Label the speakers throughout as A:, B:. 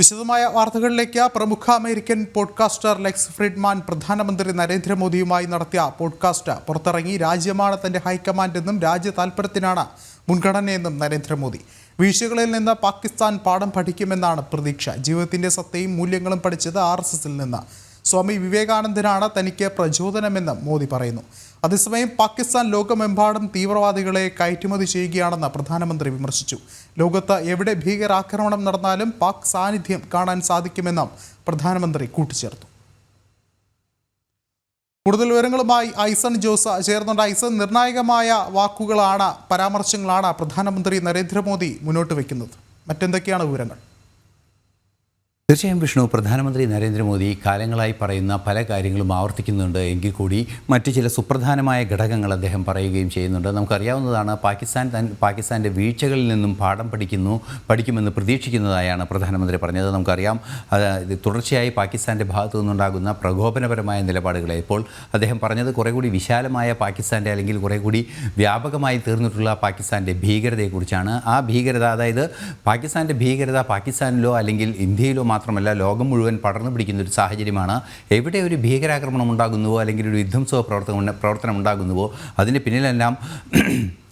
A: വിശദമായ വാർത്തകളിലേക്ക് പ്രമുഖ അമേരിക്കൻ പോഡ്കാസ്റ്റർ ലെക്സ് ഫ്രിഡ്മാൻ പ്രധാനമന്ത്രി നരേന്ദ്രമോദിയുമായി നടത്തിയ പോഡ്കാസ്റ്റ് പുറത്തിറങ്ങി. രാജ്യമാണ് തന്റെ ഹൈക്കമാൻഡ് എന്നും രാജ്യ താൽപര്യത്തിനാണ് മുൻഗണനയെന്നും നരേന്ദ്രമോദി. വീഴ്ചകളിൽ നിന്ന് പാകിസ്ഥാൻ പാഠം പഠിക്കുമെന്നാണ് പ്രതീക്ഷ. ജീവിതത്തിന്റെ സത്തയും മൂല്യങ്ങളും പഠിച്ചത് ആർ എസ് എസിൽ നിന്ന്. സ്വാമി വിവേകാനന്ദനാണ് തനിക്ക് പ്രചോദനമെന്ന് മോദി പറയുന്നു. അതേസമയം പാകിസ്ഥാൻ ലോകമെമ്പാടും തീവ്രവാദികളെ കയറ്റുമതി ചെയ്യുകയാണെന്ന് പ്രധാനമന്ത്രി വിമർശിച്ചു. ലോകത്ത് എവിടെ ഭീകരാക്രമണം നടന്നാലും പാക് സാന്നിധ്യം കാണാൻ സാധിക്കുമെന്നും പ്രധാനമന്ത്രി കൂട്ടിച്ചേർത്തു. കൂടുതൽ വിവരങ്ങളുമായി ഐസൺ ജോസ് ചേർന്നുണ്ട് ഐസൺ നിർണായകമായ വാക്കുകളാണ് പരാമർശങ്ങളാണ് പ്രധാനമന്ത്രി നരേന്ദ്രമോദി മുന്നോട്ട് വയ്ക്കുന്നത്. മറ്റെന്തൊക്കെയാണ് വിവരങ്ങൾ?
B: തീർച്ചയായും വിഷ്ണു പ്രധാനമന്ത്രി നരേന്ദ്രമോദി കാലങ്ങളായി പറയുന്ന പല കാര്യങ്ങളും ആവർത്തിക്കുന്നുണ്ട്. എങ്കിൽ കൂടി മറ്റ് ചില സുപ്രധാനമായ ഘടകങ്ങൾ അദ്ദേഹം പറയുകയും ചെയ്യുന്നുണ്ട്. നമുക്കറിയാവുന്നതാണ് പാകിസ്ഥാൻ തൻ പാകിസ്ഥാന്റെ വീഴ്ചകളിൽ നിന്നും പാഠം പഠിക്കുന്നു പഠിക്കുമെന്ന് പ്രതീക്ഷിക്കുന്നതായാണ് പ്രധാനമന്ത്രി പറഞ്ഞത്. നമുക്കറിയാം തുടർച്ചയായി പാകിസ്ഥാന്റെ ഭാഗത്തു നിന്നുണ്ടാകുന്ന പ്രകോപനപരമായ നിലപാടുകളെ ഇപ്പോൾ അദ്ദേഹം പറഞ്ഞത് കുറേ കൂടി വിശാലമായ പാകിസ്ഥാന്റെ അല്ലെങ്കിൽ കുറേ കൂടി വ്യാപകമായി തീർന്നിട്ടുള്ള പാകിസ്ഥാന്റെ ഭീകരതയെക്കുറിച്ചാണ്. ആ ഭീകരത അതായത് പാകിസ്ഥാന്റെ ഭീകരത പാകിസ്ഥാനിലോ അല്ലെങ്കിൽ ഇന്ത്യയിലോ മാത്രമല്ല ലോകം മുഴുവൻ പടർന്നു പിടിക്കുന്ന ഒരു സാഹചര്യമാണ്. എവിടെ ഒരു ഭീകരാക്രമണം ഉണ്ടാകുന്നുവോ അല്ലെങ്കിൽ ഒരു വിധ്വംസവ പ്രവർത്തനം പ്രവർത്തനം ഉണ്ടാകുന്നുവോ അതിന് പിന്നിലെല്ലാം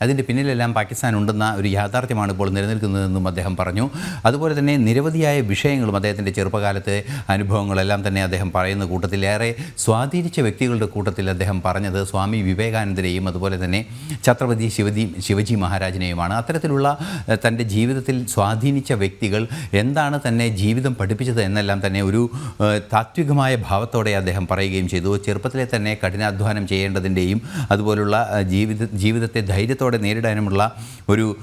B: അതിന്റെ പിന്നിലെല്ലാം പാകിസ്ഥാൻ ഉണ്ടെന്ന ഒരു യാഥാർത്ഥ്യമാണ് ഇപ്പോൾ നിലനിൽക്കുന്നതെന്നും അദ്ദേഹം പറഞ്ഞു. അതുപോലെ തന്നെ നിരവധിയായ വിഷയങ്ങളും അദ്ദേഹത്തിന്റെ ചെറുപ്പകാലത്തെ അനുഭവങ്ങളെല്ലാം തന്നെ അദ്ദേഹം പറയുന്ന കൂട്ടത്തിൽ ഏറെ സ്വാധീനിച്ച വ്യക്തികളുടെ കൂട്ടത്തിൽ അദ്ദേഹം പറഞ്ഞത് സ്വാമി വിവേകാനന്ദനെയും അതുപോലെ തന്നെ ഛത്രപതി ശിവജി ശിവജി മഹാരാജിനെയുമാണ്. അത്തരത്തിലുള്ള തന്റെ ജീവിതത്തിൽ സ്വാധീനിച്ച വ്യക്തികൾ എന്താണ് തന്നെ ജീവിതം പഠിപ്പിച്ചത് എന്നെല്ലാം തന്നെ ഒരു താത്വികമായ ഭാവത്തോടെ അദ്ദേഹം പറയുകയും ചെയ്തു. ചെറുപ്പത്തിലെ തന്നെ കഠിനാധ്വാനം ചെയ്യേണ്ടതിന്റെയും അതുപോലുള്ള ജീവിത ജീവിതത്തെ ധൈര്യത്തോടെ നേരിടാനുമുള്ള ഒരു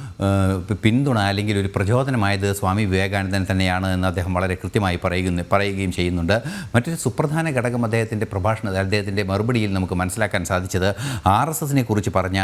B: പിന്തുണ അല്ലെങ്കിൽ ഒരു പ്രചോദനമായത് സ്വാമി വിവേകാനന്ദൻ തന്നെയാണ് എന്ന് അദ്ദേഹം വളരെ കൃത്യമായി പറയുന്നു പറയുകയും ചെയ്യുന്നുണ്ട്. മറ്റൊരു സുപ്രധാന ഘടകം അദ്ദേഹത്തിന്റെ പ്രഭാഷണ അദ്ദേഹത്തിന്റെ മറുപടിയിൽ നമുക്ക് മനസ്സിലാക്കാൻ സാധിച്ചത് ആർ എസ് എസിനെ കുറിച്ച് പറഞ്ഞ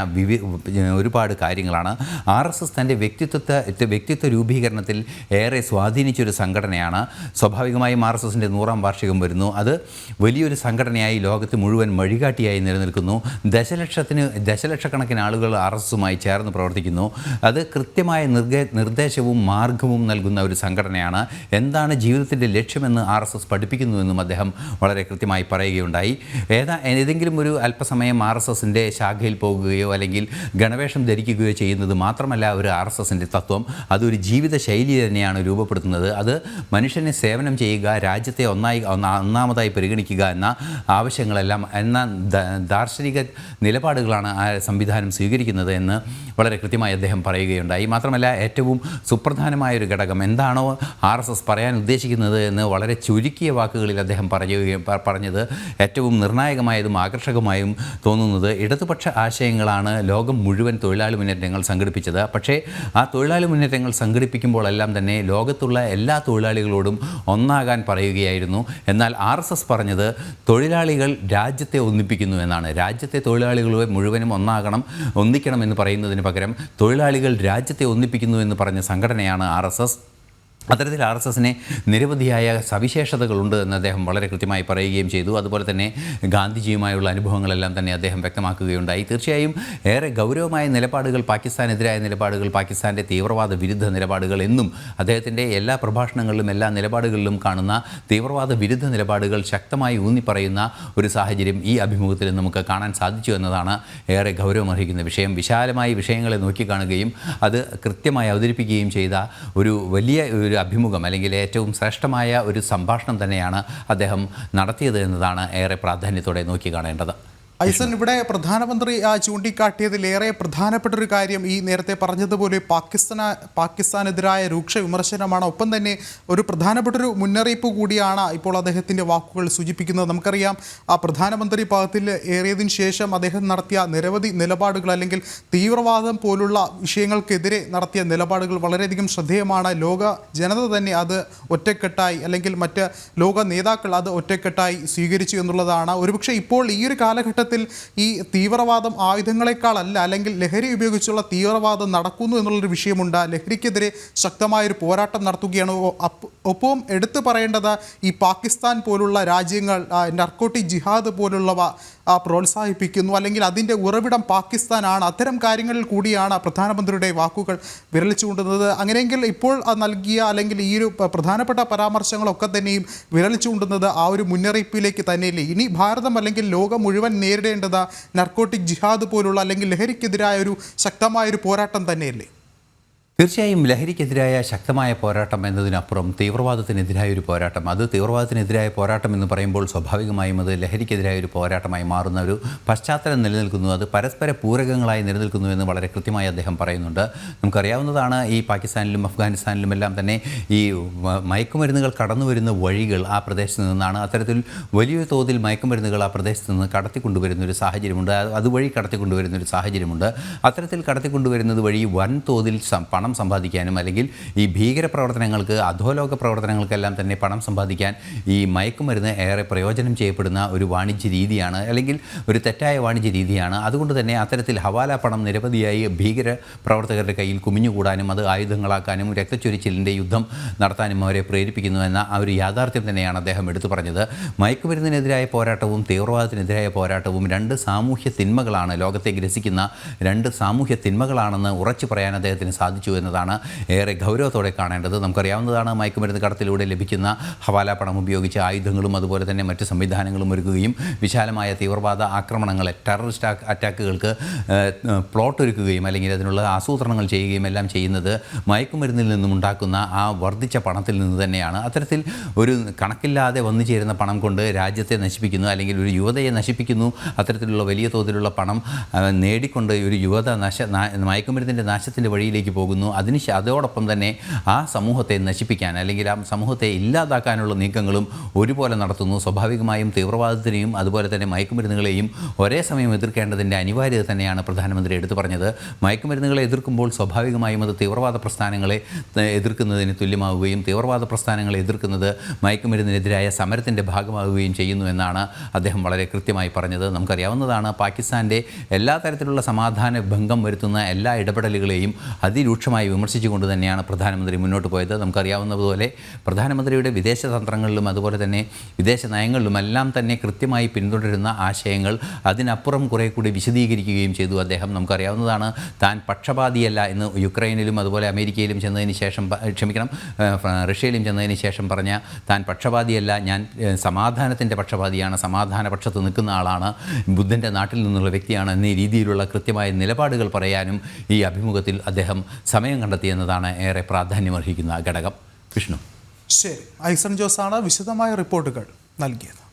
B: ഒരുപാട് കാര്യങ്ങളാണ്. ആർ എസ് എസ് തന്റെ വ്യക്തിത്വത്തെ വ്യക്തിത്വ രൂപീകരണത്തിൽ ഏറെ സ്വാധീനിച്ചൊരു സംഘടനയാണ്. സ്വാഭാവികമായും ആർ എസ് എസിന്റെ നൂറാം വാർഷികം വരുന്നു. അത് വലിയൊരു സംഘടനയായി ലോകത്ത് മുഴുവൻ വഴികാട്ടിയായി നിലനിൽക്കുന്നു. ദശലക്ഷത്തിന് ദശലക്ഷക്കണക്കിന് ആളുകൾ ആർ എസ് എസുമായി ചേർന്ന് പ്രവർത്തിക്കുന്നു. അത് കൃത്യമായ നിർദ്ദേശവും മാർഗവും നൽകുന്ന ഒരു സംഘടനയാണ്. എന്താണ് ജീവിതത്തിന്റെ ലക്ഷ്യമെന്ന് ആർ എസ് എസ് പഠിപ്പിക്കുന്നുവെന്നും അദ്ദേഹം വളരെ കൃത്യമായി പറയുകയുണ്ടായി. ഏതാ ഏതെങ്കിലും ഒരു അല്പസമയം ആർ എസ് എസിന്റെ ശാഖയിൽ പോകുകയോ അല്ലെങ്കിൽ ഗണവേഷം ധരിക്കുകയോ ചെയ്യുന്നത് മാത്രമല്ല ഒരു ആർ എസ് എസിന്റെ തത്വം. അതൊരു ജീവിത ശൈലി തന്നെയാണ് രൂപപ്പെടുത്തുന്നത്. അത് മനുഷ്യനെ സേവനം ചെയ്യുക രാജ്യത്തെ ഒന്നായി ഒന്നാ- ഒന്നാമതായി പരിഗണിക്കുക എന്ന ആവശ്യങ്ങളെല്ലാം എന്ന ദാർശനിക നിലപാടുകളാണ് ആ സംവിധാനം സ്വീകരിക്കുന്നത് എന്ന് വളരെ കൃത്യമായി അദ്ദേഹം പറയുകയുണ്ടായി. മാത്രമല്ല ഏറ്റവും സുപ്രധാനമായ ഒരു ഘടകം എന്താണോ ആർ എസ് എസ് പറയാൻ ഉദ്ദേശിക്കുന്നത് എന്ന് വളരെ ചുരുക്കിയ വാക്കുകളിൽ അദ്ദേഹം പറയുകയും പറഞ്ഞത് ഏറ്റവും നിർണായകമായതും ആകർഷകമായും തോന്നുന്നത് ഇടതുപക്ഷ ആശയങ്ങളാണ് ലോകം മുഴുവൻ തൊഴിലാളി മുന്നേറ്റങ്ങൾ സംഘടിപ്പിച്ചത്. പക്ഷേ ആ തൊഴിലാളി മുന്നേറ്റങ്ങൾ സംഘടിപ്പിക്കുമ്പോഴെല്ലാം തന്നെ ലോകത്തുള്ള എല്ലാ തൊഴിലാളികളോടും ഒന്നാകാൻ പറയുകയായിരുന്നു. എന്നാൽ ആർ എസ് എസ് പറഞ്ഞത് തൊഴിലാളികൾ രാജ്യത്തെ ഒന്നിപ്പിക്കുന്നു എന്നാണ്. രാജ്യത്തെ തൊഴിലാളികളെ മുഴുവനും ഒന്നാകണം ഒന്നിക്കണം എന്ന് പറയുന്നതിന് പകരം തൊഴിലാളികൾ രാജ്യത്തെ ഒന്നിപ്പിക്കുന്നു എന്ന് പറഞ്ഞ സംഘടനയാണ് ആർ അത്തരത്തിൽ ആർ എസ് എസിന് നിരവധിയായ സവിശേഷതകളുണ്ട് എന്ന് അദ്ദേഹം വളരെ കൃത്യമായി പറയുകയും ചെയ്തു. അതുപോലെ തന്നെ ഗാന്ധിജിയുമായുള്ള അനുഭവങ്ങളെല്ലാം തന്നെ അദ്ദേഹം വ്യക്തമാക്കുകയുണ്ടായി. തീർച്ചയായും ഏറെ ഗൗരവമായ നിലപാടുകൾ പാകിസ്ഥാനെതിരായ നിലപാടുകൾ പാകിസ്ഥാന്റെ തീവ്രവാദ വിരുദ്ധ നിലപാടുകൾ എന്നും അദ്ദേഹത്തിന്റെ എല്ലാ പ്രഭാഷണങ്ങളിലും എല്ലാ നിലപാടുകളിലും കാണുന്ന തീവ്രവാദ വിരുദ്ധ നിലപാടുകൾ ശക്തമായി ഊന്നി പറയുന്ന ഒരു സാഹചര്യം ഈ അഭിമുഖത്തിൽ നമുക്ക് കാണാൻ സാധിച്ചു എന്നതാണ് ഏറെ ഗൗരവമർഹിക്കുന്ന വിഷയം. വിശാലമായി വിഷയങ്ങളെ നോക്കിക്കാണുകയും അത് കൃത്യമായി അവതരിപ്പിക്കുകയും ചെയ്ത ഒരു വലിയ ഒരു അഭിമുഖം അല്ലെങ്കിൽ ഏറ്റവും ശ്രേഷ്ഠമായ ഒരു സംഭാഷണം തന്നെയാണ് അദ്ദേഹം നടത്തിയത് എന്നതാണ് ഏറെ പ്രാധാന്യത്തോടെ നോക്കിക്കാണേണ്ടത്
A: ഐസൻ ഇവിടെ പ്രധാനമന്ത്രി ചൂണ്ടിക്കാട്ടിയതിലേറെ പ്രധാനപ്പെട്ട ഒരു കാര്യം ഈ നേരത്തെ പറഞ്ഞതുപോലെ പാകിസ്ഥാന പാകിസ്ഥാനെതിരായ രൂക്ഷ വിമർശനമാണ്. ഒപ്പം തന്നെ ഒരു പ്രധാനപ്പെട്ട ഒരു മുന്നറിയിപ്പ് കൂടിയാണ് ഇപ്പോൾ അദ്ദേഹത്തിന്റെ വാക്കുകൾ സൂചിപ്പിക്കുന്നത്. നമുക്കറിയാം ആ പ്രധാനമന്ത്രി പദത്തിൽ ഏറിയതിനു ശേഷം അദ്ദേഹം നടത്തിയ നിരവധി നിലപാടുകൾ അല്ലെങ്കിൽ തീവ്രവാദം പോലുള്ള വിഷയങ്ങൾക്കെതിരെ നടത്തിയ നിലപാടുകൾ വളരെയധികം ശ്രദ്ധേയമാണ്. ലോക ജനത തന്നെ അത് ഒറ്റക്കെട്ടായി അല്ലെങ്കിൽ മറ്റ് ലോക നേതാക്കൾ അത് ഒറ്റക്കെട്ടായി സ്വീകരിച്ചു എന്നുള്ളതാണ്. ഒരുപക്ഷെ ഇപ്പോൾ ഈ ഒരു കാലഘട്ടത്തിൽ ഈ തീവ്രവാദം ആയുധങ്ങളെക്കാളല്ല അല്ലെങ്കിൽ ലഹരി ഉപയോഗിച്ചുള്ള തീവ്രവാദം നടക്കുന്നു എന്നുള്ളൊരു വിഷയമുണ്ട്. ലഹരിക്കെതിരെ ശക്തമായൊരു പോരാട്ടം നടത്തുകയാണ്. ഒപ്പവും എടുത്തു പറയേണ്ടത് ഈ പാകിസ്ഥാൻ പോലുള്ള രാജ്യങ്ങൾ നർക്കോട്ടിക് ജിഹാദ് പോലുള്ളവ പ്രോത്സാഹിപ്പിക്കുന്നു. അല്ലെങ്കിൽ അതിന്റെ ഉറവിടം പാകിസ്ഥാനാണ്. അത്തരം കാര്യങ്ങളിൽ കൂടിയാണ് പ്രധാനമന്ത്രിയുടെ വാക്കുകൾ വിരൽ കൊണ്ടുന്നത് അങ്ങനെയെങ്കിൽ ഇപ്പോൾ നൽകിയ അല്ലെങ്കിൽ ഈ ഒരു പ്രധാനപ്പെട്ട പരാമർശങ്ങളൊക്കെ തന്നെയും വിരൽ കൊണ്ടുന്നത് ആ ഒരു മുന്നറിയിപ്പിലേക്ക് തന്നെയല്ലേ? ഇനി ഭാരതം അല്ലെങ്കിൽ ലോകം മുഴുവൻ നേരിടേണ്ടത് നർക്കോട്ടിക് ജിഹാദ് പോലുള്ള അല്ലെങ്കിൽ ലഹരിക്കെതിരായ ഒരു ശക്തമായ ഒരു പോരാട്ടം തന്നെയല്ലേ?
B: തീർച്ചയായും ലഹരിക്കെതിരായ ശക്തമായ പോരാട്ടം എന്നതിനപ്പുറം തീവ്രവാദത്തിനെതിരായ ഒരു പോരാട്ടം. അത് തീവ്രവാദത്തിനെതിരായ പോരാട്ടം എന്ന് പറയുമ്പോൾ സ്വാഭാവികമായും അത് ലഹരിക്കെതിരായ ഒരു പോരാട്ടമായി മാറുന്ന ഒരു പശ്ചാത്തലം നിലനിൽക്കുന്നു. അത് പരസ്പര പൂരകങ്ങളായി നിലനിൽക്കുന്നു എന്ന് വളരെ കൃത്യമായി അദ്ദേഹം പറയുന്നുണ്ട്. നമുക്കറിയാവുന്നതാണ് ഈ പാകിസ്ഥാനിലും അഫ്ഗാനിസ്ഥാനിലും എല്ലാം തന്നെ ഈ മയക്കുമരുന്നുകൾ കടന്നു വരുന്ന വഴികൾ ആ പ്രദേശത്ത് നിന്നാണ്. അത്തരത്തിൽ വലിയ തോതിൽ മയക്കുമരുന്നുകൾ ആ പ്രദേശത്ത് നിന്ന് കടത്തിക്കൊണ്ടുവരുന്ന ഒരു സാഹചര്യമുണ്ട്. അത് അതുവഴി കടത്തിക്കൊണ്ടുവരുന്ന ഒരു സാഹചര്യമുണ്ട്. അത്തരത്തിൽ കടത്തിക്കൊണ്ടുവരുന്നത് വഴി വൻതോതിൽ സം- പണം സമ്പാദിക്കാനും അല്ലെങ്കിൽ ഈ ഭീകര പ്രവർത്തനങ്ങൾക്ക് അധോലോക പ്രവർത്തനങ്ങൾക്കെല്ലാം തന്നെ പണം സമ്പാദിക്കാൻ ഈ മയക്കുമരുന്ന് ഏറെ പ്രയോജനം ചെയ്യപ്പെടുന്ന ഒരു വാണിജ്യ രീതിയാണ് അല്ലെങ്കിൽ ഒരു തെറ്റായ വാണിജ്യ രീതിയാണ്. അതുകൊണ്ട് തന്നെ അത്തരത്തിൽ ഹവാല പണം നിരവധിയായി ഭീകര പ്രവർത്തകരുടെ കയ്യിൽ കുമിഞ്ഞുകൂടാനും അത് ആയുധങ്ങളാക്കാനും രക്തച്ചൊരിച്ചിലിന്റെ യുദ്ധം നടത്താനും അവരെ പ്രേരിപ്പിക്കുന്നു എന്ന ആ ഒരു യാഥാർത്ഥ്യം തന്നെയാണ് അദ്ദേഹം എടുത്തു പറഞ്ഞത്. മയക്കുമരുന്നിനെതിരായ പോരാട്ടവും തീവ്രവാദത്തിനെതിരായ പോരാട്ടവും രണ്ട് സാമൂഹ്യ തിന്മകളാണ് ലോകത്തെ ഗ്രസിക്കുന്ന രണ്ട് സാമൂഹ്യ തിന്മകളാണെന്ന് ഉറച്ചു പറയാൻ അദ്ദേഹത്തിന് സാധിച്ചു എന്നതാണ് ഏറെ ഗൗരവത്തോടെ കാണേണ്ടത്. നമുക്കറിയാവുന്നതാണ് മയക്കുമരുന്ന് കടത്തിലൂടെ ലഭിക്കുന്ന ഹവാല പണം ഉപയോഗിച്ച് ആയുധങ്ങളും അതുപോലെ തന്നെ മറ്റ് സംവിധാനങ്ങളും ഒരുക്കുകയും വിശാലമായ തീവ്രവാദ ആക്രമണങ്ങളെ ടെററിസ്റ്റ് അറ്റാക്കുകൾക്ക് പ്ലോട്ട് ഒരുക്കുകയും അല്ലെങ്കിൽ അതിനുള്ള ആസൂത്രണങ്ങൾ ചെയ്യുകയും എല്ലാം ചെയ്യുന്നത് മയക്കുമരുന്നിൽ നിന്നും ഉണ്ടാക്കുന്ന ആ വർദ്ധിച്ച പണത്തിൽ നിന്ന് തന്നെയാണ്. അത്തരത്തിൽ ഒരു കണക്കില്ലാതെ വന്നു ചേരുന്ന പണം കൊണ്ട് രാജ്യത്തെ നശിപ്പിക്കുന്നു അല്ലെങ്കിൽ ഒരു യുവതയെ നശിപ്പിക്കുന്നു. അത്തരത്തിലുള്ള വലിയ തോതിലുള്ള പണം നേടിക്കൊണ്ട് ഒരു യുവത നശ മയക്കുമരുന്നിന്റെ നാശത്തിന്റെ വഴിയിലേക്ക് പോകുന്നു. അതിന് അതോടൊപ്പം തന്നെ ആ സമൂഹത്തെ നശിപ്പിക്കാൻ അല്ലെങ്കിൽ ആ സമൂഹത്തെ ഇല്ലാതാക്കാനുള്ള നീക്കങ്ങളും ഒരുപോലെ നടത്തുന്നു. സ്വാഭാവികമായും തീവ്രവാദത്തിനെയും അതുപോലെ തന്നെ മയക്കുമരുന്നുകളെയും ഒരേ സമയം എതിർക്കേണ്ടതിന്റെ അനിവാര്യത തന്നെയാണ് പ്രധാനമന്ത്രി എടുത്തു പറഞ്ഞത്. മയക്കുമരുന്നുകളെ എതിർക്കുമ്പോൾ സ്വാഭാവികമായും അത് തീവ്രവാദ പ്രസ്ഥാനങ്ങളെ എതിർക്കുന്നതിന് തുല്യമാവുകയും തീവ്രവാദ പ്രസ്ഥാനങ്ങളെ എതിർക്കുന്നത് മയക്കുമരുന്നിനെതിരായ സമരത്തിന്റെ ഭാഗമാവുകയും ചെയ്യുന്നു എന്നാണ് അദ്ദേഹം വളരെ കൃത്യമായി പറഞ്ഞത്. നമുക്കറിയാവുന്നതാണ് പാകിസ്ഥാന്റെ എല്ലാ തരത്തിലുള്ള സമാധാന ഭംഗം വരുത്തുന്ന എല്ലാ ഇടപെടലുകളെയും അതിരൂക്ഷമായി വിമർശിച്ചുകൊണ്ട് തന്നെയാണ് പ്രധാനമന്ത്രി മുന്നോട്ട് പോയത്. നമുക്കറിയാവുന്നതുപോലെ പ്രധാനമന്ത്രിയുടെ വിദേശ തന്ത്രങ്ങളിലും അതുപോലെ തന്നെ വിദേശ നയങ്ങളിലും എല്ലാം തന്നെ കൃത്യമായി പിന്തുടരുന്ന ആശയങ്ങൾ അതിനപ്പുറം കുറേ കൂടി വിശദീകരിക്കുകയും ചെയ്തു അദ്ദേഹം. നമുക്കറിയാവുന്നതാണ് താൻ പക്ഷപാതിയല്ല എന്ന് യുക്രൈനിലും അതുപോലെ അമേരിക്കയിലും ചെന്നതിന് ശേഷം ക്ഷമിക്കണം റഷ്യയിലും ചെന്നതിന് ശേഷം പറഞ്ഞ താൻ പക്ഷപാതിയല്ല ഞാൻ സമാധാനത്തിന്റെ പക്ഷപാതിയാണ് സമാധാന പക്ഷത്ത് നിൽക്കുന്ന ആളാണ് ബുദ്ധന്റെ നാട്ടിൽ നിന്നുള്ള വ്യക്തിയാണ് എന്നീ രീതിയിലുള്ള കൃത്യമായ നിലപാടുകൾ പറയാനും ഈ അഭിമുഖത്തിൽ അദ്ദേഹം സമയം കണ്ടെത്തിയെന്നതാണ് ഏറെ പ്രാധാന്യമർഹിക്കുന്ന ഘടകം. വിഷ്ണു.
A: ശരി. ഐസൺ ജോസാണ് വിശദമായ റിപ്പോർട്ടുകൾ നൽകിയത്.